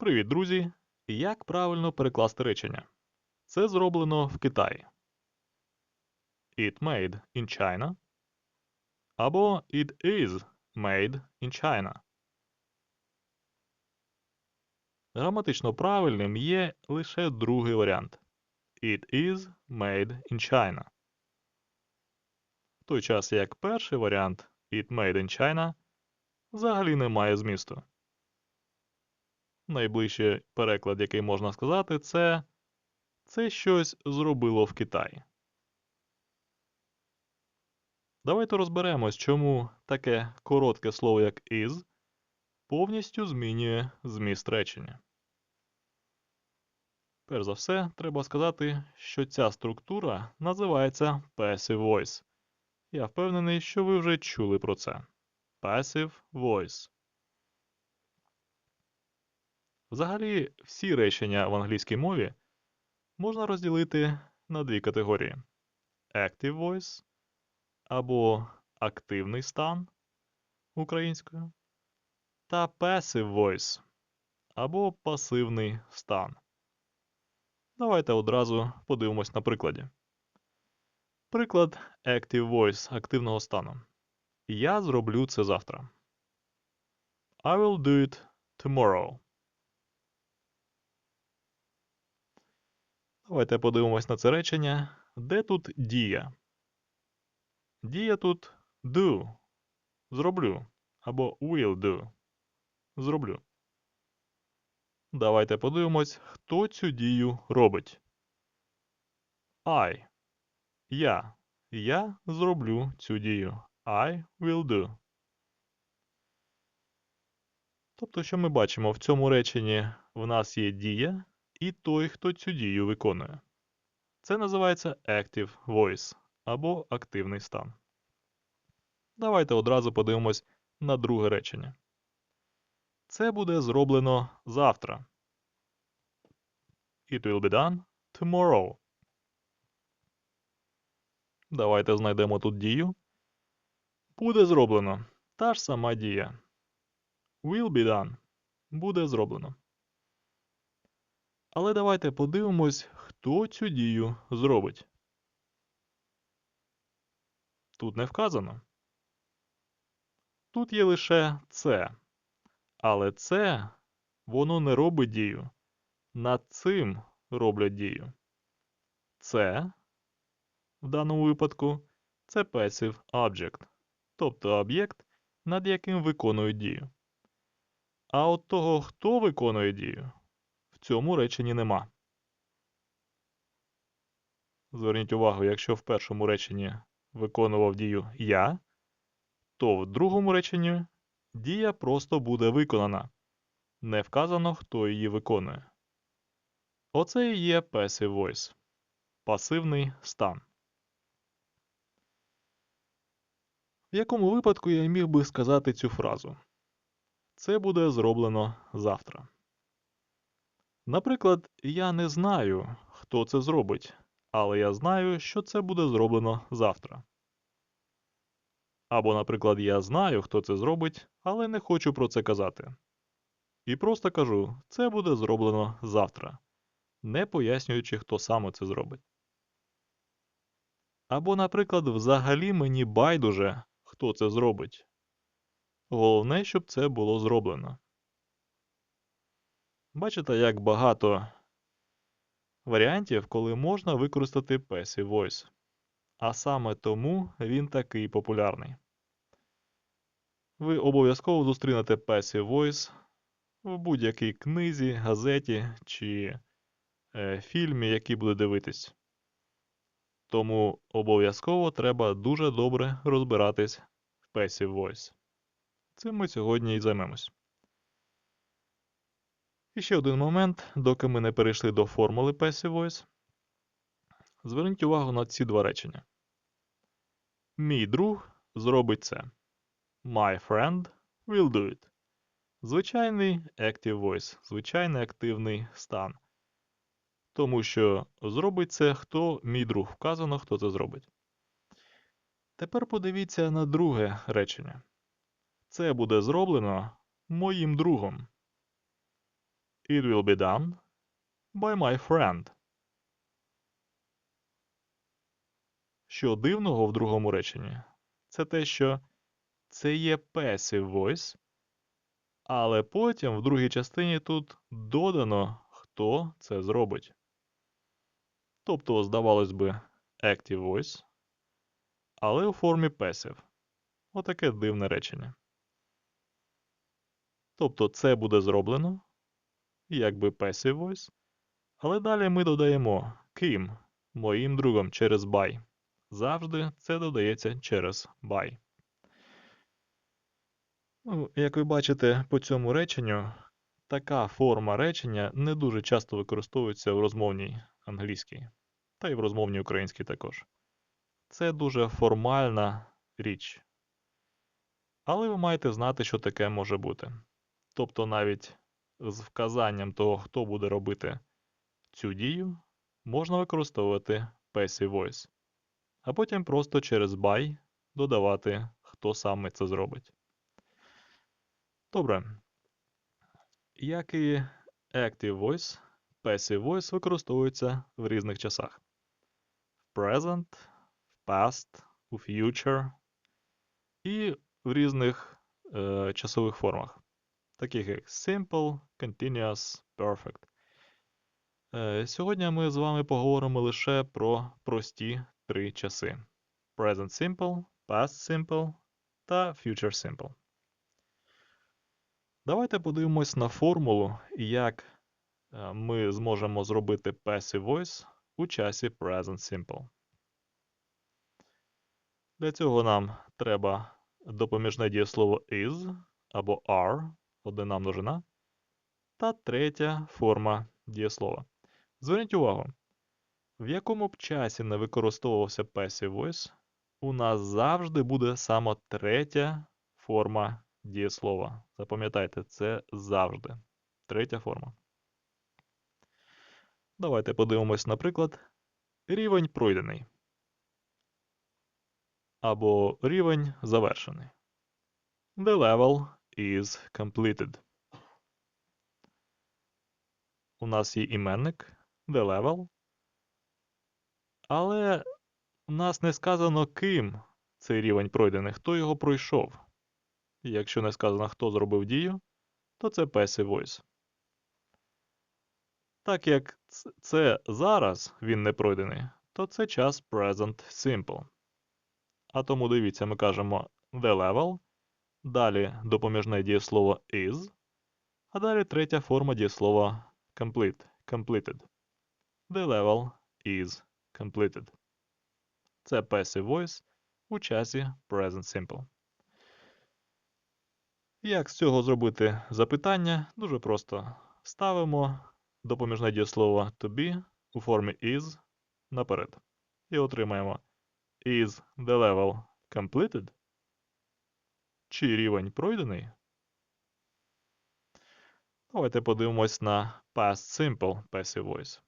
Привіт, друзі! Як правильно перекласти речення? Це зроблено в Китаї. It made in China. Або It is made in China. Граматично правильним є лише другий варіант. It is made in China. В той час як перший варіант It made in China взагалі не має змісту. Найближчий переклад, який можна сказати, це це щось зробило в Китаї. Давайте розберемось, чому таке коротке слово, як is, повністю змінює зміст речення. Перш за все, треба сказати, що ця структура називається Passive Voice. Я впевнений, що ви вже чули про це. Passive Voice. Взагалі, всі речення в англійській мові можна розділити на дві категорії: Active Voice або активний стан українською, та Passive Voice або пасивний стан. Давайте одразу подивимось на прикладі. Приклад Active Voice активного стану. Я зроблю це завтра. I will do it tomorrow. Давайте подивимось на це речення. Де тут дія? Дія тут do. Зроблю. Або will do. Зроблю. Давайте подивимось, хто цю дію робить. I. Я. Я зроблю цю дію. I will do. Тобто, що ми бачимо в цьому реченні в нас є дія і той, хто цю дію виконує. Це називається Active Voice або активний стан. Давайте одразу подивимось на друге речення. Це буде зроблено завтра. It will be done tomorrow. Давайте знайдемо тут дію. Буде зроблено. Та ж сама дія. Will be done. Буде зроблено. Але давайте подивимось, хто цю дію зробить. Тут не вказано. Тут є лише це. Але це воно не робить дію. Над цим роблять дію. Це, в даному випадку, це passive object, тобто об'єкт, над яким виконують дію. А от того, хто виконує дію, цьому реченні нема. Зверніть увагу, якщо в першому реченні виконував дію я, то в другому реченні дія просто буде виконана. Не вказано, хто її виконує. Оце і є passive voice пасивний стан. В якому випадку я міг би сказати цю фразу? Це буде зроблено завтра. Наприклад, я не знаю, хто це зробить, але я знаю, що це буде зроблено завтра. Або, наприклад, я знаю, хто це зробить, але не хочу про це казати. І просто кажу, це буде зроблено завтра, не пояснюючи, хто саме це зробить. Або, наприклад, взагалі мені байдуже, хто це зробить. Головне, щоб це було зроблено. Бачите, як багато варіантів, коли можна використати Passive Voice. А саме тому він такий популярний. Ви обов'язково зустрінете Passive Voice в будь-якій книзі, газеті чи е, фільмі, який буде дивитись. Тому обов'язково треба дуже добре розбиратись в Passive Voice. Цим ми сьогодні і займемось. І ще один момент, доки ми не перейшли до формули Passive Voice. Зверніть увагу на ці два речення. Мій друг зробить це. My friend will do it. Звичайний active voice, звичайний активний стан. Тому що зробить це хто мій друг. Вказано, хто це зробить. Тепер подивіться на друге речення. Це буде зроблено моїм другом. It will be done by my friend. Що дивного в другому реченні? Це те, що це є passive voice, але потім в другій частині тут додано, хто це зробить. Тобто, здавалось би, active voice, але у формі passive. Отаке дивне речення. Тобто це буде зроблено, якби passive voice, але далі ми додаємо ким, моїм другом через by. Завжди це додається через by. Ну, як ви бачите по цьому реченню, така форма речення не дуже часто використовується в розмовній англійській, та й в розмовній українській також. Це дуже формальна річ. Але ви маєте знати, що таке може бути. Тобто навіть з вказанням того, хто буде робити цю дію, можна використовувати passive voice, а потім просто через by додавати, хто саме це зробить. Добре. Як і active voice, passive voice використовується в різних часах. В present, в past, у future і в різних е, часових формах, таких як simple, continuous, perfect. Е, сьогодні ми з вами поговоримо лише про прості три часи: present simple, past simple та future simple. Давайте подивимось на формулу, як е, ми зможемо зробити passive voice у часі present simple. Для цього нам треба допоміжне дієслово is або are, однина множина, та третя форма дієслова. Зверніть увагу, в якому б часі не використовувався passive voice, у нас завжди буде саме третя форма дієслова. Запам'ятайте, це завжди. Третя форма. Давайте подивимось, наприклад, рівень пройдений. Або рівень завершений. The level is completed. У нас є іменник the level. Але у нас не сказано, ким цей рівень пройдений, хто його пройшов. Якщо не сказано, хто зробив дію, то це passive voice. Так як це зараз він не пройдений, то це час present simple. А тому дивіться, ми кажемо the level, далі допоміжне дієслово is, а далі третя форма дієслова complete, completed. The level is completed. Це passive voice у часі present simple. Як з цього зробити запитання? Дуже просто. Ставимо допоміжне дієслово to be у формі is наперед. І отримаємо Is the level completed? Чи рівень пройдений? Давайте подивимось на past simple passive voice.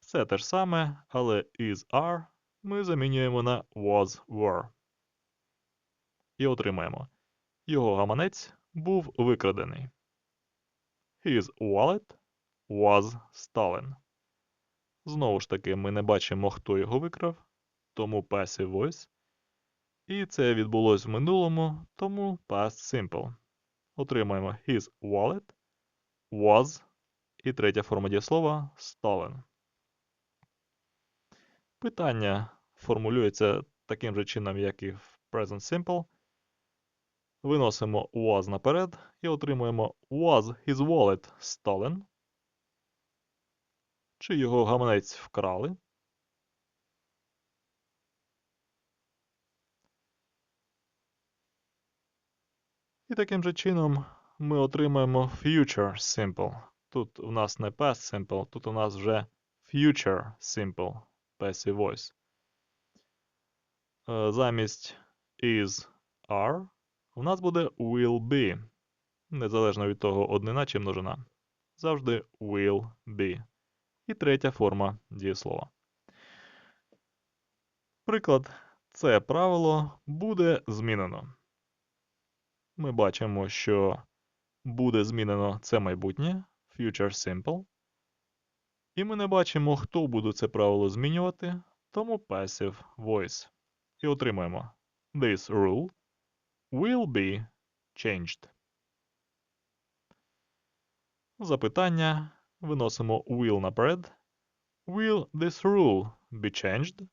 Все те ж саме, але is are ми замінюємо на was were. І отримаємо. Його гаманець був викрадений. His wallet was stolen. Знову ж таки, ми не бачимо, хто його викрав, тому passive voice. І це відбулось в минулому, тому past simple. Отримаємо his wallet was і третя форма дієслова stolen. Питання формулюється таким же чином, як і в present simple. Виносимо was наперед і отримуємо Was his wallet stolen? Чи його гаманець вкрали? І таким же чином ми отримаємо future simple. Тут у нас не past simple, тут у нас вже future simple passive voice. Е, замість is are у нас буде will be. Незалежно від того, однина чи множина. Завжди will be. І третя форма дієслова. Приклад, це правило буде змінено. Ми бачимо, що буде змінено це майбутнє future simple. І ми не бачимо, хто буде це правило змінювати, тому passive voice. І отримаємо This rule will be changed. Запитання. Виносимо will наперед. Will this rule be changed?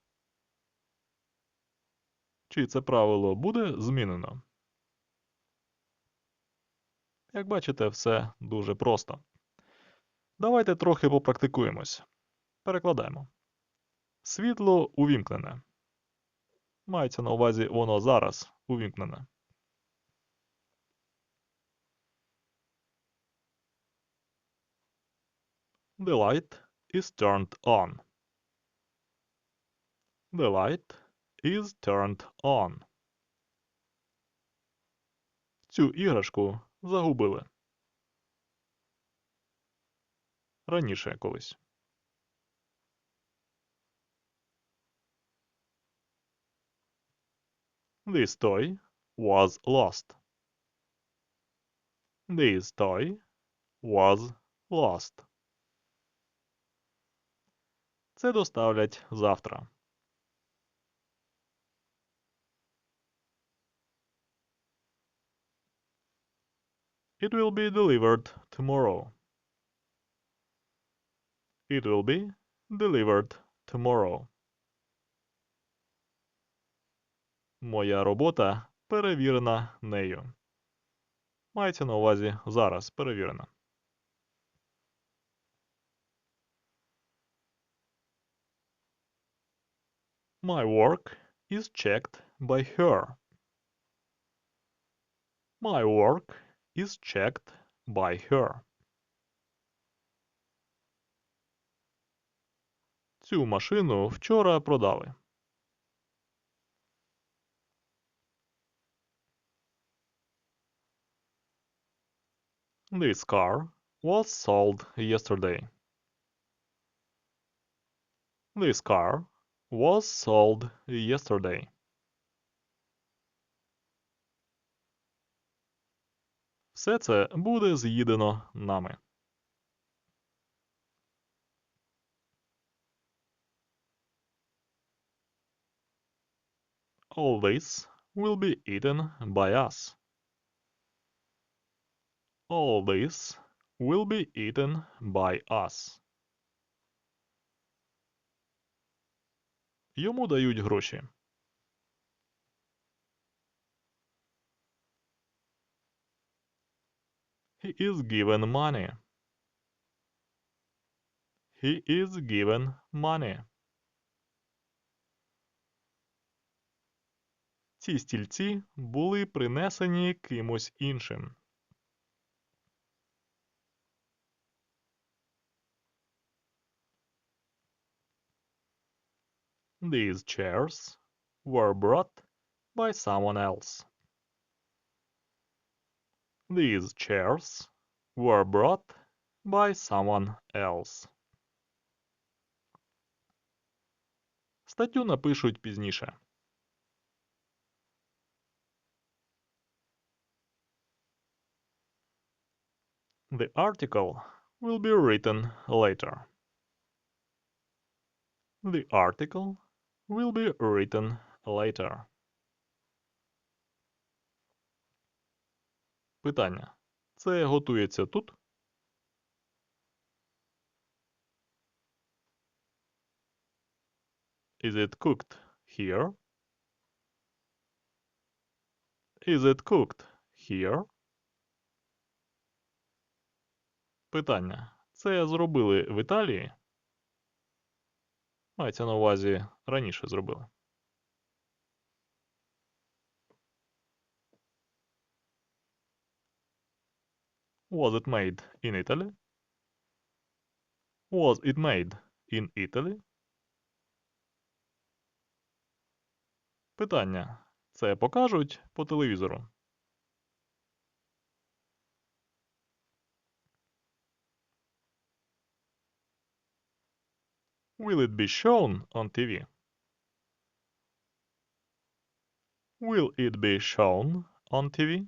Чи це правило буде змінено? Як бачите, все дуже просто. Давайте трохи попрактикуємось. Перекладаємо. Світло увімкнене. Мається на увазі воно зараз увімкнене. The light is turned on. The light is turned on. Цю іграшку загубили. Раніше колись. This toy was lost. This toy was lost. Це доставлять завтра. It will be delivered tomorrow. It will be delivered tomorrow. Моя робота перевірена нею. Мається на увазі зараз перевірена. My work is checked by her. My work is checked by her. Цю машину вчора продали. This car was sold yesterday. This car was sold yesterday. Все це буде з'їдено нами. All this will be eaten by us. All this will be eaten by us. Йому дають гроші. Is given money. He is given money. Ці стільці були принесені кимось іншим. These chairs were brought by someone else. These chairs were brought by someone else. Статтю напишуть пізніше. The article will be written later. The article will be written later. Питання. Це готується тут? Is it cooked here? Is it cooked here? Питання. Це зробили в Італії? Мається на увазі раніше зробили. Was it made in Italy? Was it made in Italy? Питання. Це покажуть по телевізору? Will it be shown on TV? Will it be shown on TV?